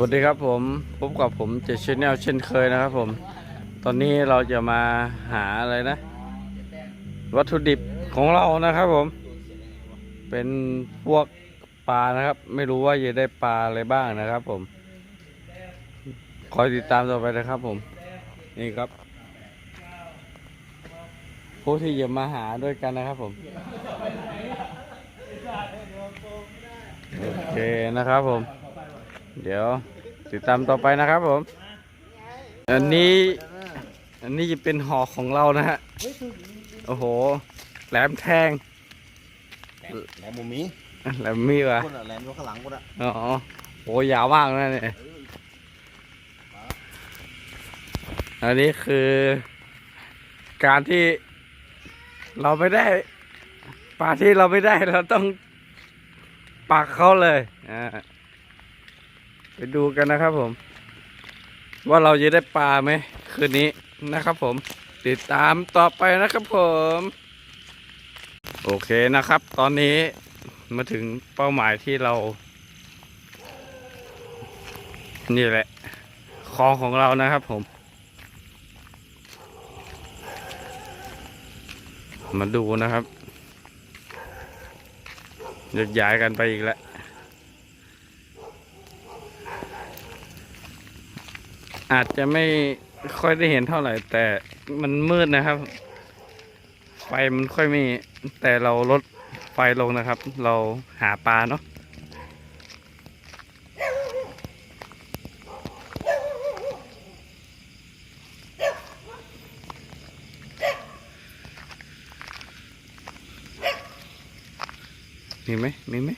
วัสดีครับผมพบกับผมเจชแนลเช่นเคยนะครับผม ตอนนี้เราจะมาหาอะไรนะ วัตถุดิบของเรานะครับผม เป็นพวกปลานะครับ ไม่รู้ว่าจะได้ปลาอะไรบ้างนะครับผม คอยติดตามต่อไปนะครับผม นี่ครับผู้ที่จะมาหาด้วยกันนะครับผมโอเคนะครับผม เดี๋ยวติดตามต่อไปนะครับผม อันนี้ อันนี้จะเป็นหอกของเรานะฮะ โอ้โห แหลมแทง แหลมมุมมีแหลมมีวะคนอะแหลมอยู่ข้างหลังคนอะอ๋อโหยาวมากนะเนี่ย อันนี้คือ การที่เราไม่ได้ปลาที่เราไม่ได้เราต้องปักเขาเลยอ่า ไปดูกันนะครับผม ว่าเราจะได้ปลาไหมคืนนี้นะครับผม ติดตามต่อไปนะครับผม โอเคนะครับ ตอนนี้มาถึงเป้าหมายที่เรา นี่แหละคลองของเรานะครับผม มาดูนะครับยวย้ายกันไปอีกแล้ว อาจจะไม่ค่อยได้เห็นเท่าไหร่ แต่มันมืดนะครับ ไฟมันค่อยมีแต่เราลดไฟลงนะครับ เราหาปลาเนาะมีไหมมีไหม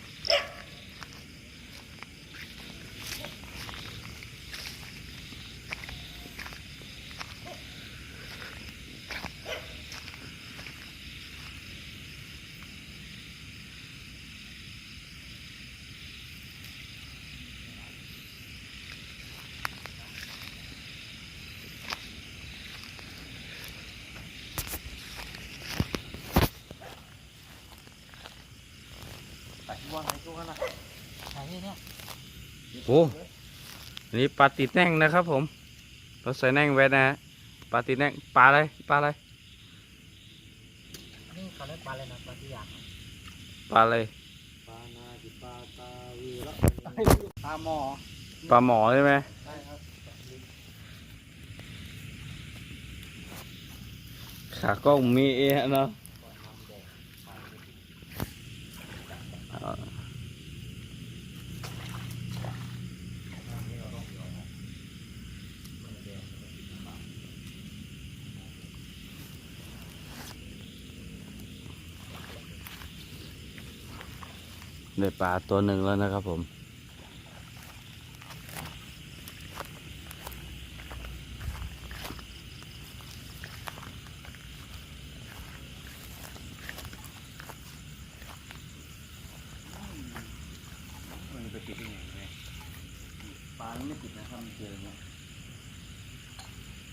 โอ้อันนี้ปลาติดแน่งนะครับผมเราใส่แน่งไว้นะฮะปลาติดแน่งปลาอะไรปลาอะไรนี่เขาเรียกปลาอะไรนะปลาที่อยากปลาอะไรปลานาจิปลาตาวีละปลาหมอปลาหมอใช่ไหมใช่ครับขากล้องมีเอะเนาะเอา ได้ปลาตัวหนึ่งแล้วนะครับผม มันไปติดยังไงเนี่ยปลามันไม่ติดนะถ้ามันเจอเนี่ย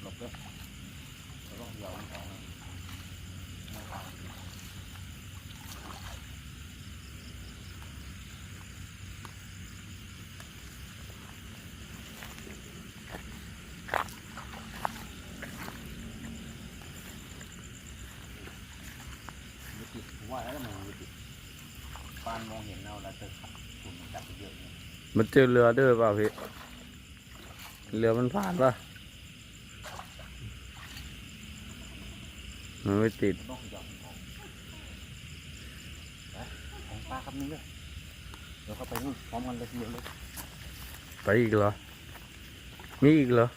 หลบเลยเราต้องยอมเขาะไม่ติดผมว่าแล้วมันไม่ติดปานมองเห็นเราแล้วเจะขับคุณมันจับเยอะเนี่ยมันเจอเรือด้วยเปล่าพี่ เรือมันผ่านป่ะมันไม่ติดต้องยอมของไปของปลาคำนึงเลยเดี๋ยวเข้าไปนู่นพร้อมกันเลยทีเดียวเลยไปอีกเหรอ มีอีกเหรอ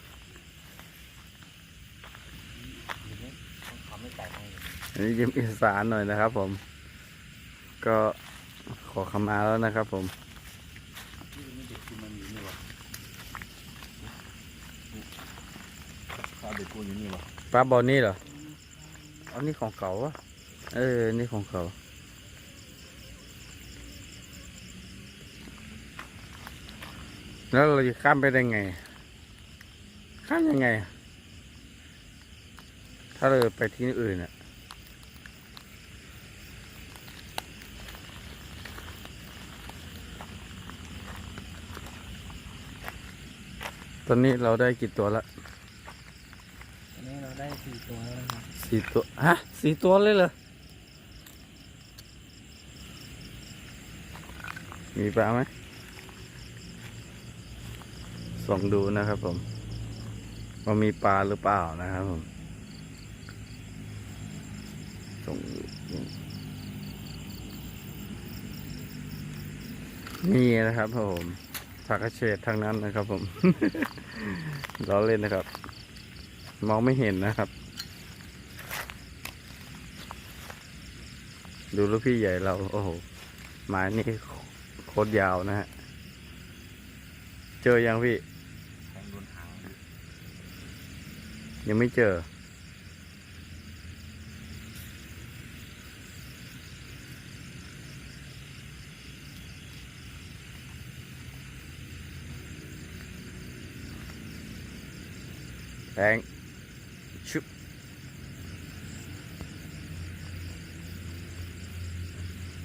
เดี๋ยวนี้ต้องทำให้แตกให้อันนี้ยิ้มอีสานหน่อยนะครับผม ก็ขอขมาแล้วนะครับผม ที่ไม่เด็กคือมันอยู่นี่วะปลาเด็กกูอยู่นี่วะ ปลาบอลนี่เหรออันนี้ของเก่าวะเออ นี่ของเก่าแล้วเราจะข้ามไปได้ไง ข้ามยังไง ถ้าเราไปที่อื่นอะอนนี้เราได้กี่ตัวละ อันนี้เราได้สี่ตัวแล้วนะครับ สี่ตัวฮะสี่ตัวเลยเหรอมีปลาไหมส่องดูนะครับผมว่ามีปลาหรือเปล่านะครับผมส่องดูนี่นะครับผมผักกระเฉดทางนั้นนะครับผมล้อเล่นนะครับ มองไม่เห็นนะครับ ดูลูกพี่ใหญ่เรา โอ้โหไม้นี่โคตรยาวนะฮะ เจอยังพี่แทงโดนหางอยู่ยังไม่เจอแทงชุบ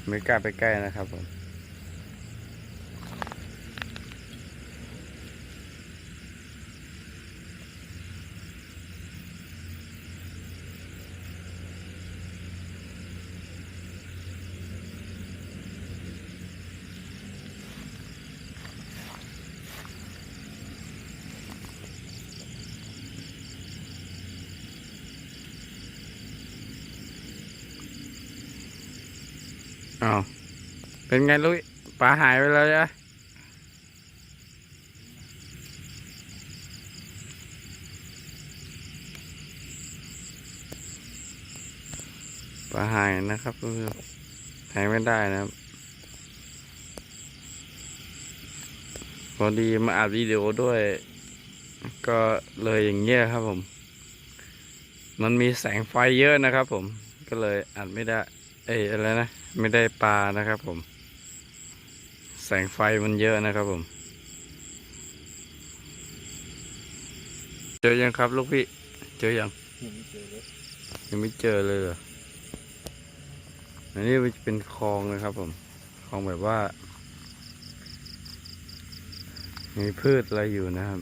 ไม่กล้าไปใกล้นะครับผม อ้าวเป็นไงลุยปลาหายไปแล้วจ้ะปลาหายนะครับทุกผู้ชมหายไม่ได้นะครับ พอดีมาอัดวิดีโอด้วย ก็เลยอย่างเงี้ยครับผม มันมีแสงไฟเยอะนะครับผม ก็เลยอัดไม่ได้ เอ้ยอะไรนะ ไม่ได้ปลานะครับผม แสงไฟมันเยอะนะครับผมเจอยังครับลูกพี่ เจอยังยังไม่เจอเลยยังไม่เจอเลยเหรออันนี้มันจะเป็นคลองนะครับผมคลองแบบว่า มีพืชอะไรอยู่นะครับ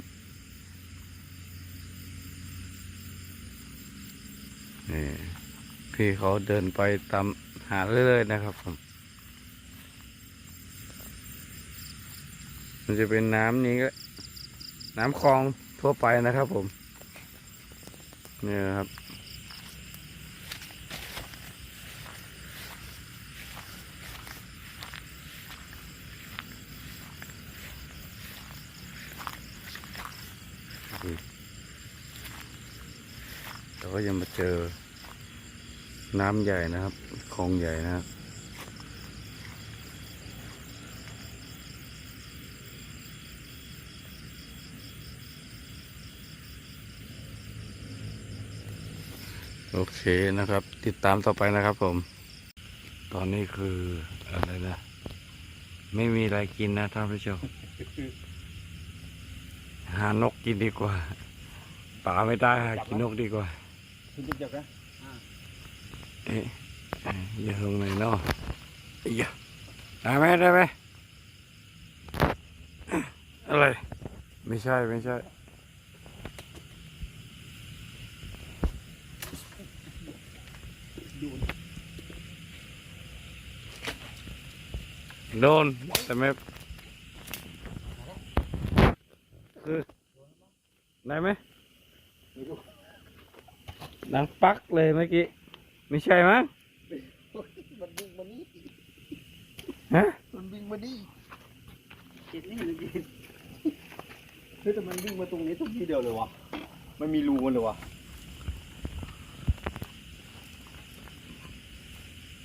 นี่พี่เขาเดินไปตาม หาเรื่อยๆนะครับผมมันจะเป็นน้ำนี้ก็ น้ำคลองทั่วไปนะครับผมนี่นครับเราก็ยังมาเจอ น้ำใหญ่นะครับคลองใหญ่นะครับโอเคนะครับ ติดตามต่อไปนะครับผม ตอนนี้คืออะไรนะ ไม่มีอะไรกินนะท่านผู้ชมหานกกินดีกว่าป่าไม่ได้หากินนกดีกว่าคุณจะจับนะ เอ๊ะเอ๊ะอย่าลงไหนเนาะอย่าได้ไหม ไม่ใช่ไม่ใช่โดนแต่ไม่คือได้ไหมดังปักเลยเมื่อกี้ไม่ใช่มั้งมันวิ่งมานี่ฮะมันวิ่งมานี่ติดนี่เลยเฮ้ยแต่มันวิ่งมาตรงนี้ตรงที่เดียวเลยวะมันมีรูมันเลยวะ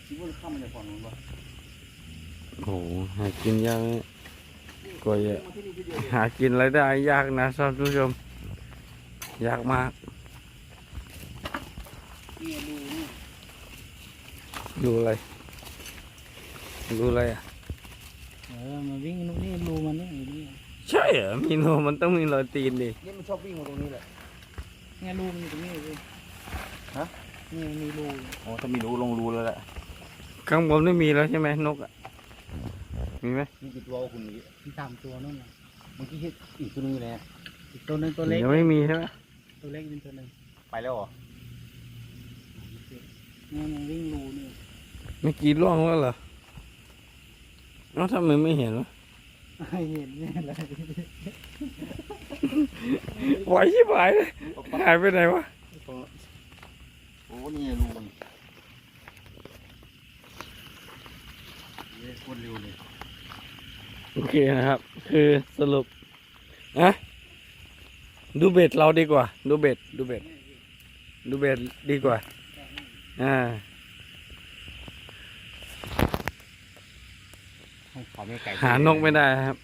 คิดว่าข้ามมันจะฝั่งนู้นปะโอ้หากินยากกว่าจะมาที่นี่ทีเดียวเลยหากินอะไรได้ยากนะท่านผู้ชมยากมาก นี่ดูนี่ ดูอะไรดูอะไรอะ เออมาวิ่งนู่นนี่รูมันนี่อยู่นี่ใช่เหรอมีโนมันต้องมีรอยตีนดิ นี่มันชอบวิ่งมาตรงนี้แหละไงรูมันอยู่ตรงนี้เลยฮะ นี่มันมีรูอ๋อถ้ามีรูลงรูแล้วแหละ ข้างบนไม่มีแล้วใช่ไหมนกอะ มีไหมมีกี่ตัววะคุณเมื่อกี้มีสามตัวนู่นน่ะเมื่อกี้เห็นอีกตัวนึงอยู่ไหนอะอีกตัวหนึงตัวเล็ก ยังไม่มีใช่ไหมตัวเล็กเป็นตัวหนึงไปแล้วเหรอนี่มันวิ่งรูนี่ เมื่อกี้ล่วงแล้วเหรอเอ้าทำไมไม่เห็นวะให้เห็นเนี่ยเลยไหวชิบหายเลยหายไปไหนวะ โอ้นี่รูมันเย้โคตรเร็วเลยโอเคนะครับ คือสรุปอะดูเบ็ดเราดีกว่า ดูเบ็ด ดูเบ็ด ดูเบ็ดดีกว่า อ่า ขอไม่ไก่หานกไม่ได้ครับ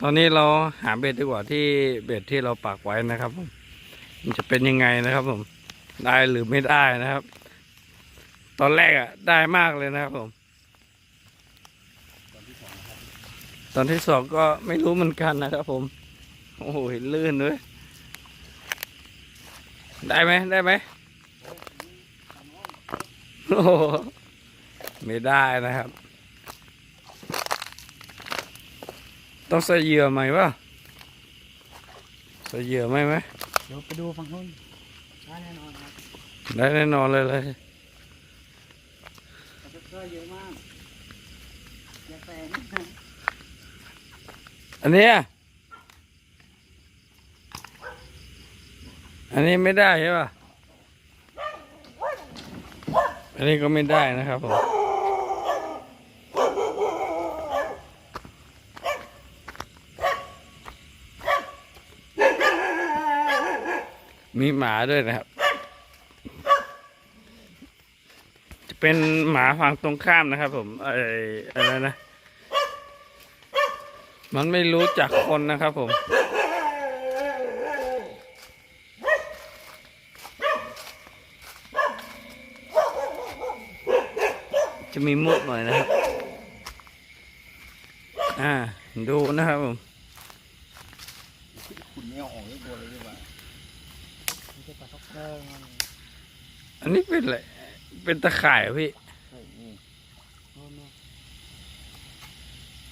ตอนนี้เราหาเบ็ดดีกว่าที่เบ็ดที่เราปักไว้นะครับผมมันจะเป็นยังไงนะครับผม ได้หรือไม่ได้นะครับ ตอนแรกอะได้มากเลยนะครับผม ตอนที่สองก็ไม่รู้เหมือนกันนะครับผม โอ้โหลื่นด้วยได้ไหมได้ไหมโอ้ไม่ได้นะครับ ต้องใส่เหยื่อไหมวะใส่เหยื่อไหมไหมเดี๋ยวไปดูฝั่งนู้นได้แน่นอนครับได้แน่นอนเลยเลยแต่ก็เยอะมากอย่าแซงอันเนี้ยอันนี้ไม่ได้ใช่ป่ะ อันนี้ก็ไม่ได้นะครับผม มีหมาด้วยนะครับ จะเป็นหมาฝั่งตรงข้ามนะครับ ผมไอ้อะไรนะ มันไม่รู้จักคนนะครับผมจะมีมุกหน่อยนะครับ อ่า ดูนะครับผมคุณไม่ออกเลยตัวเลยดีกว่ามั นจะปลาท็อกเกอร์มันอันนี้เป็นอะไร เป็นตะข่ายเหรอพี่ใช่นี่โน่นโน่น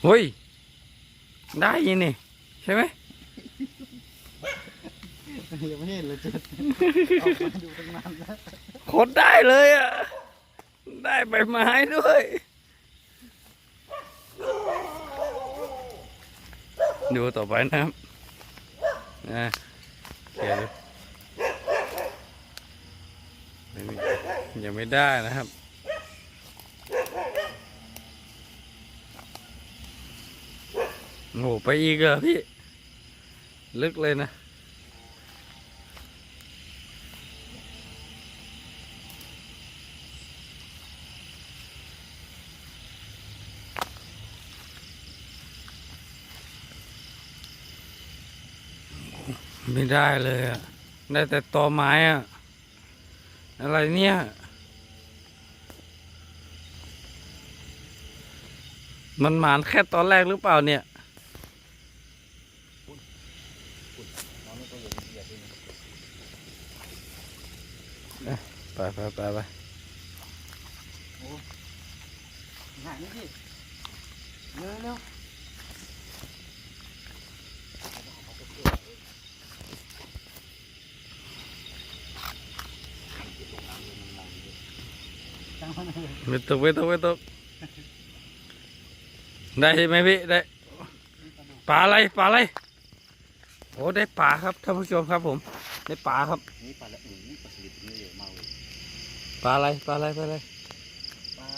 เฮ้ย ได้ยินนี่ ใช่ไหม ยังไม่เห็นเลยเจ็ดออกมาดูตั้งนานแล้วโคตรได้เลยอะ ได้ใบไม้ด้วย ดูต่อไปนะครับอ่าเขียนดูไม่มี ยังไม่ได้นะครับ โอ้ไปอีกเหรอพี่ ลึกเลยนะ ไม่ได้เลยอะ ได้แต่ตอไม้อะ อะไรเนี่ย มันหมานแค่ตอนแรกหรือเปล่าเนี่ย น้องนี่ก็อยู่ละเอียดด้วย ไปไปไปไป หายนี่สิเร็วเร็ว จังมันเลย ไม่ตกไม่ตกไม่ตกได้ใช่ไหมพี่ได้ปลาอะไรปลาอะไรโอ้ได้ปลาครับท่านผู้ชมครับผม ได้ปลาครับนี่ปลาละอือปลาสลิดนี่เยอะมากเลยปลาอะไรปลาอะไรปลาอะไรปลา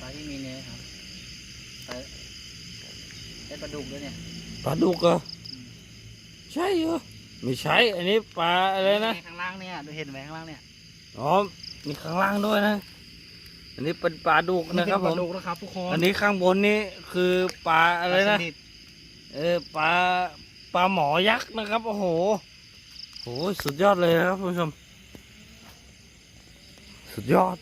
ปลาที่มีเนื้อครับปลาได้ปลาดุกด้วยเนี่ยปลาดุกเหรอใช่เหรอไม่ใช่ อันนี้ปลาอะไรนะข้างล่างเนี่ยดูเห็นไหมข้างล่างเนี่ยอ๋อ มีข้างล่างด้วยนะ อันนี้เป็นปลาดุกนะครับปผลามดุกนะครับทุกคนอันนี้ข้างบนนี่คือปลาอะไรนะปลาสลิดเออปลาปลาหมอยักษ์นะครับ โอ้โหโหสุดยอดเลยนะครับคุณผู้ชม สุดยอด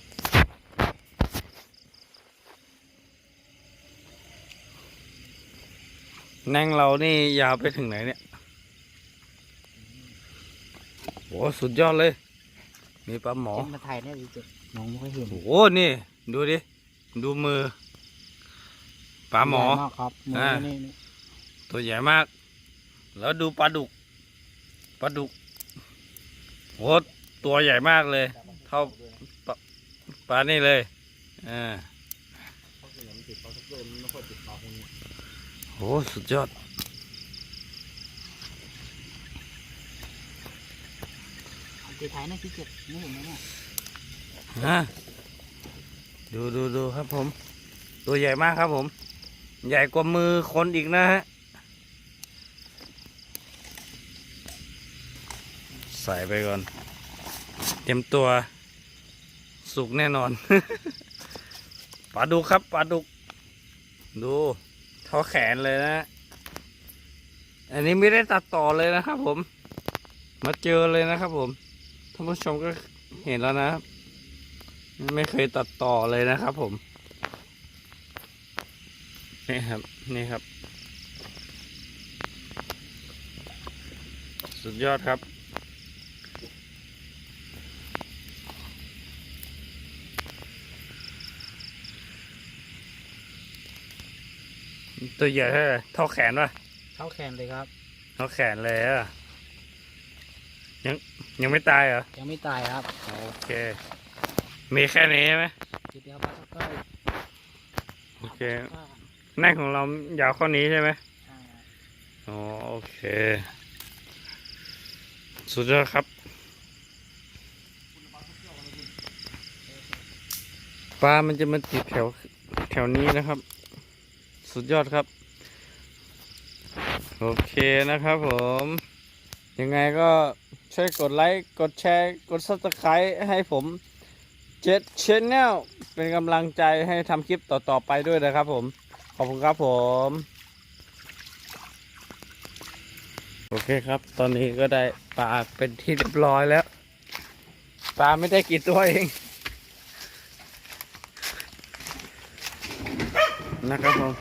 แนงเรานี่ยาวไปถึงไหนเนี่ยโหสุดยอดเลย มีปลาหมอเห็นมาถ่ายเนี่ยดิเจ็ดน้องไม่ค่อยเห็นโอ้โหนี่ ดูดิ ดูมือปลาหมอใญ่กครับมืออ่านี่นี่ตัวใหญ่มาก แล้วดูปลาดุกปลาดุกโหตัวใหญ่มากเลย เท่าปลานี่เลยอ่าเพราะส่วนใหญ่มันติดปลาทับเดิมมันไม่ค่อยติดปลาพวกนี้โหสุดยอด เจ๊ไทยนะที่เจ็ดนี่เห็นไหมเนี่ยฮะดูดูดูครับผม ตัวใหญ่มากครับผม ใหญ่กว่ามือคนอีกนะฮะ ใส่ไปก่อน เตรียมตัว สุกแน่นอน ปลาดุกครับปลาดุก ดูเท่าแขนเลยนะ อันนี้ไม่ได้ตัดต่อเลยนะครับผม มาเจอเลยนะครับผม ท่านผู้ชมก็เห็นแล้วนะครับไม่เคยตัดต่อเลยนะครับผม นี่ครับ นี่ครับ สุดยอดครับตัวใหญ่เท่าไหร่เท่าแขนป่ะเข้าแขนเลยครับ เท่าแขนเลยอะ ยังยังไม่ตายเหรอ ยังไม่ตายครับโอเค มีแค่นี้ใช่ไหมทีเดียวปลาก็โอเคแน่ของเรายาวข้อนี้ใช่ไหมใช่อ๋อโอเค สุดยอดครับ ปลา มันจะมาติดแถวแถวนี้นะครับ สุดยอดครับ โอเคนะครับผม ยังไงก็ช่วยกดไลค์ กดแชร์ กด subscribe ให้ผมเจ็ดชแนลเป็นกำลังใจให้ทำคลิปต่อ ๆ ไปด้วยนะครับผม ขอบคุณครับผม โอเคครับ ตอนนี้ก็ได้ปลาเป็นที่เรียบร้อยแล้ว ปลาไม่ได้กี่ตัวเอง นะครับผม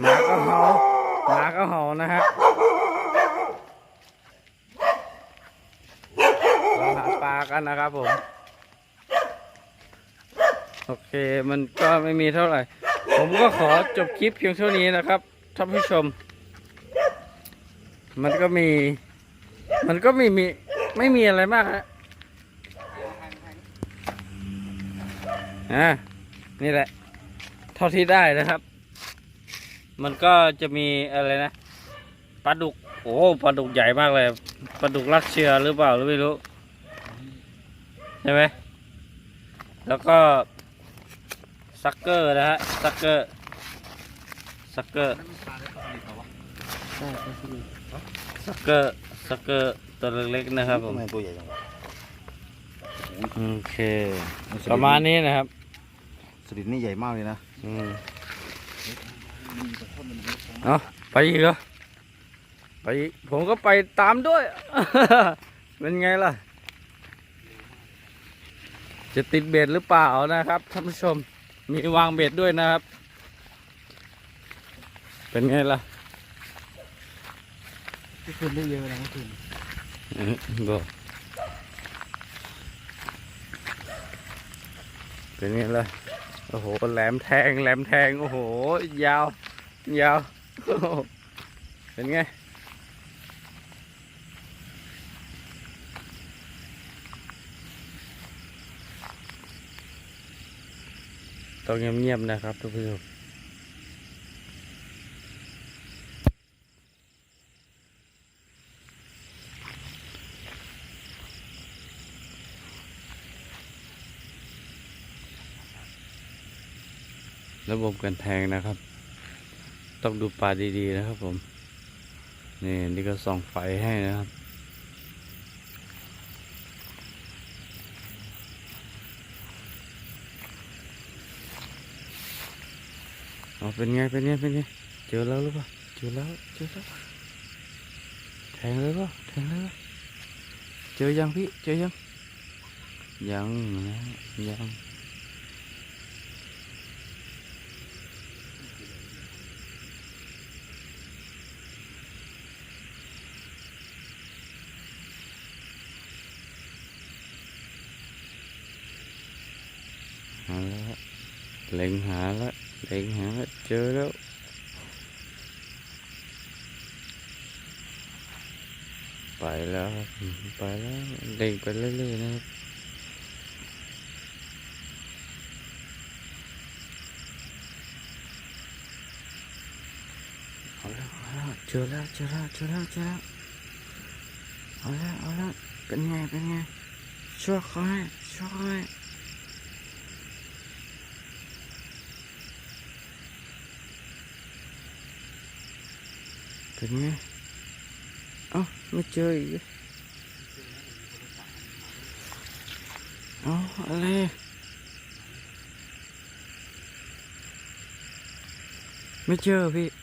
หมาก็เห่า หมาก็เห่านะฮะเราหาปลากันนะครับผม โอเคมันก็ไม่มีเท่าไหร่ ผมก็ขอจบคลิปเพียงเท่านี้นะครับท่านผู้ชม มันก็มี มันก็มีมีไม่มีอะไรมากฮะอ่านี่แหละ เท่าที่ได้นะครับ มันก็จะมีอะไรนะปลาดุกโอ้ปลาดุกใหญ่มากเลยปลาดุกรักเชือหรือเปล่าหรือไม่รู้ใช่ไหมแล้วก็ซักเกอร์นะฮะซักเกอร์ซักเกอร์ใช่ใช่สิซักเกอร์ซักเกอร์ตัวเล็กๆนะครับผมทำไมตัวใหญ่จังวะโอเคประมาณนี้นะครับสลิดนี่ใหญ่มากเลยนะอืม เอาไปอีกเหรอไปอีกผมก็ไปตามด้วย เป็นไงล่ะ จะติดเบ็ดหรือเปล่านะครับท่านผู้ชมมีวางเบ็ดด้วยนะครับ เป็นไงล่ะที่คืนได้เยอะนะเมื่อคืนอืมบอกเป็นไงล่ะ โอ้โห แหลมแทง แหลมแทง โอ้โห ยาว ยาวโอ้โหเป็นไง ต้องเงียบๆนะครับทุกผู้ชม ระบบการแทงนะครับ ต้องดูปลาดีๆนะครับ ผม นี่นี่ก็ส่องไฟให้นะครับเอาเป็นไงเป็นไงเป็นไงเจอแล้วหรือเปล่าเจอแล้วเจอแล้วแทงเลยเปล่าแทงเลยเปล่าเจอยังพี่เจอยังยังนะยัง หาแล้วเล็งหาแล้วเล็งหาแล้วเจอแล้ว ไปแล้วครับ ไปแล้วเด้งไปเรื่อยๆนะครับเอาแล้วเอาแล้วเจอแล้วเจอแล้วเจอแล้วเจอแล้วเอาแล้วเอาแล้วเป็นไงเป็นไงช่วยเขาให้ช่วยเขาให้เป็นไงเอ้าไม่เจออีก อ๋ออะไรไม่เจอพี่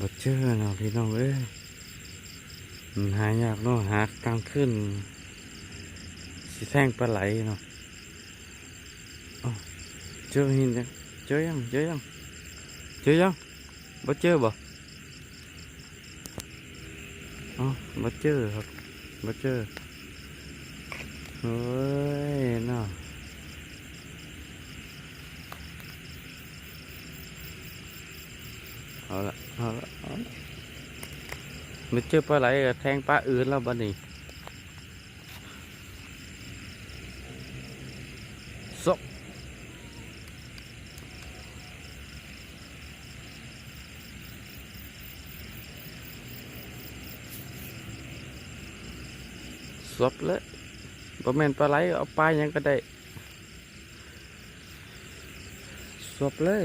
บ่เจอเนาะพี่น้องเอ้ยมันหายากเนาะหากลางขึ้นสิแท่งปลาไหลเนาะเอ้าเจอหินยังเจอยังเจอยังเจอยังบ่เจอบ่เอ๋อบ่เจอครับบ่เจอเฮ้ยเนาะ เอาละเอาละเอาละไม่เจอปลาไหลแทงปลาอื่นแล้วบ้านี้ซบซบเลยบ่แม่นปลาไหลเอาปลายังก็ได้ซบเลย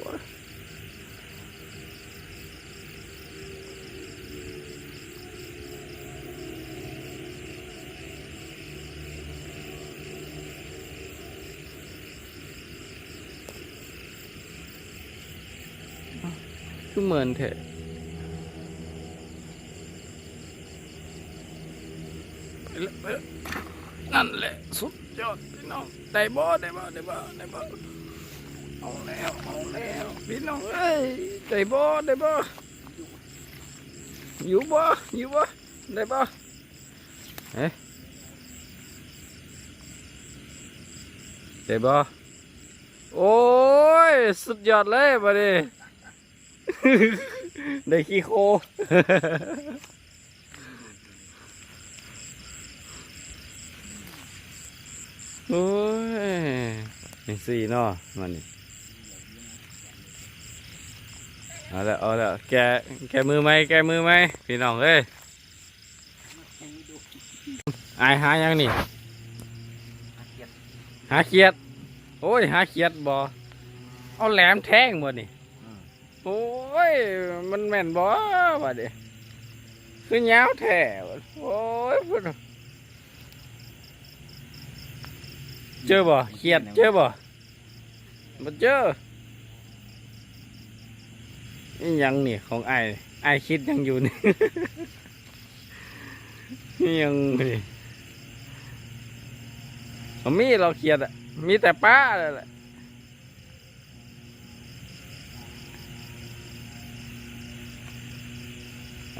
แล้นั่นแหละสุดยอดพี่น้องได้บ่ได้บ่ได้บ่ได้บ่เอาแล้วเอาแล้วพี่น้องเอ้ยได้บ่ได้บ่อยู่บ่อยู่บ่ได้บ่เอ๊ะได้บ่โอ้ยสุดยอดเลยบัดนี้ ได้ขี้โค โอ้ยสี่เนาะมันนี่เอาละเอาละแกแกมือไหมแกมือไหมพี่น้องเอ้ยอายหายังนี่ หาเขียด โอ้ย หาเขียดบ่เอาแหลมแทงหมดนี่ โอ้ย มันแม่นบ่วะเดิคือยาแท้โอ้ยเจอบ่เขียดเจอบ่บ่เจอนี่ยังนี่ของไอ้ไอ้คิดยังอยู่นี่นี่ยังนี่บ่มีเราเขียดอะมีแต่ป้าเลยแหละ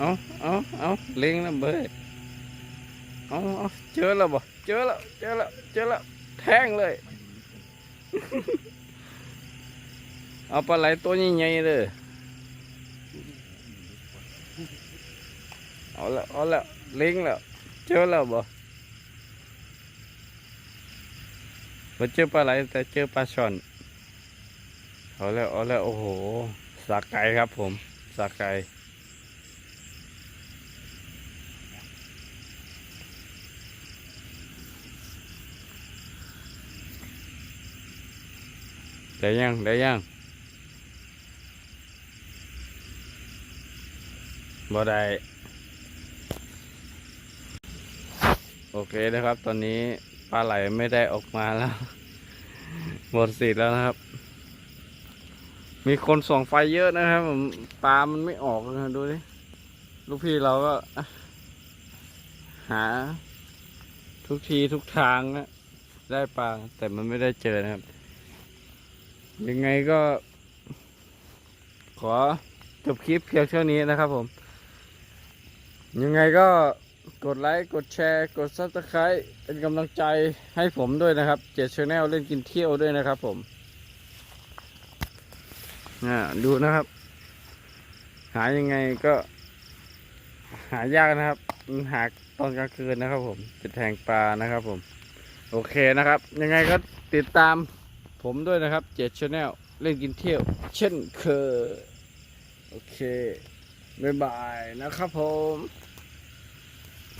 เอาเอาเอาเล็งนะเบิดเอาเอาเจอแล้วบ่เจอแล้วเจอแล้วเจอแล้วแทงเลย เอาปลาไหลตัวใหญ่ๆเลยเอาแล้วเอาแล้วเล็งแล้วเจอแล้วบ่บ่เจอปลาไหลแต่เจอปลาช่อนเอาแล้วเอาแล้วโอ้โหสากไก่ครับผมสากไก่ ได้ยังได้ยังบ่ได้โอเคนะครับ ตอนนี้ปลาไหลไม่ได้ออกมาแล้วหมดสิทธิ์แล้วนะครับ มีคนส่องไฟเยอะนะครับผมปลามันไม่ออกนะดูดิลูกพี่เราก็ หา ทุกทีทุกทางนะได้ปลาแต่มันไม่ได้เจอนะครับ ยังไงก็ ขอจบคลิปเพียงเท่านี้นะครับผม ยังไงก็กดไลค์ กดแชร์ กด subscribe เป็นกำลังใจให้ผมด้วยนะครับ เจ็ดชแนลเล่นกินเที่ยวด้วยนะครับผมอ่าดูนะครับ หายังไงก็ หายากนะครับ หาตอนกลางคืนนะครับผมจะแทงปลานะครับผม โอเคนะครับ ยังไงก็ติดตาม ผมด้วยนะครับเจ็ดชาแนลเล่นกินเที่ยว เช่นเคยโอเค บ๊ายบายนะครับผม